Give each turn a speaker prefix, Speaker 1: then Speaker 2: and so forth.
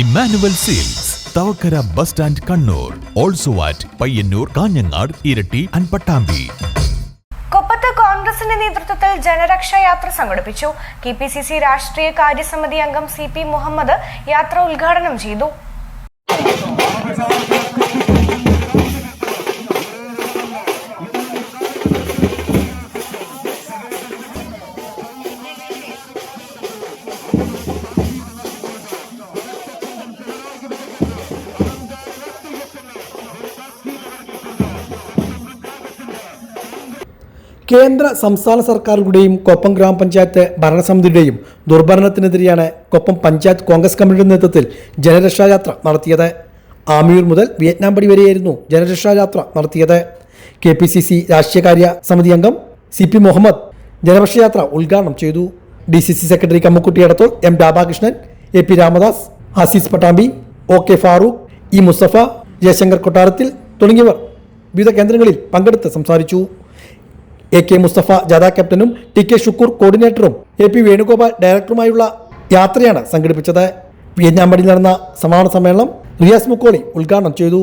Speaker 1: Emmanuel seals Thavakkara bus stand Kannur also at Payyanur Kanhangad Iritty അൻപട്ടാമ്പി Pattambi
Speaker 2: കൊപ്പത്ത് കോൺഗ്രസിന്റെ നേതൃത്വത്തിൽ ജനരക്ഷാ യാത്ര സംഘടിപ്പിച്ചു. കെ പി സി സി രാഷ്ട്രീയ കാര്യസമിതി അംഗം സി പി മുഹമ്മദ് യാത്ര ഉദ്ഘാടനം ചെയ്തു.
Speaker 3: കേന്ദ്ര സംസ്ഥാന സർക്കാരുകളുടെയും കൊപ്പം ഗ്രാമപഞ്ചായത്ത് ഭരണസമിതിയുടെയും ദുർഭരണത്തിനെതിരെയാണ് കൊപ്പം പഞ്ചായത്ത് കോൺഗ്രസ് കമ്മിറ്റിയുടെ നേതൃത്വത്തിൽ ജനരക്ഷായാത്ര നടത്തിയത്. ആമിയൂർ മുതൽ വിയറ്റ്നാം പടി വരെയായിരുന്നു ജനരക്ഷായാത്ര നടത്തിയത്. കെ പി സി സി രാഷ്ട്രീയകാര്യ സമിതി അംഗം സി പി മുഹമ്മദ് ജനരക്ഷയാത്ര ഉദ്ഘാടനം ചെയ്തു. D C C secretary Kammukutty Edathol M Radhakrishnan A P Ramadas Azeez Pattambi O K Farooq E Musthafa Jayashankar Kottarathil തുടങ്ങിയവർ വിവിധ കേന്ദ്രങ്ങളിൽ പങ്കെടുത്ത് സംസാരിച്ചു. എ കെ മുസ്തഫ ജാഥ ക്യാപ്റ്റനും ടി കെ ഷുക്കൂർ കോർഡിനേറ്ററും എ പി വേണുഗോപാൽ ഡയറക്ടറുമായുള്ള യാത്രയാണ് സംഘടിപ്പിച്ചത്. വിയഞ്ഞാമ്പടിയിൽ നടന്ന സമാപന സമ്മേളനം റിയാസ് മുക്കോളി ഉദ്ഘാടനം ചെയ്തു.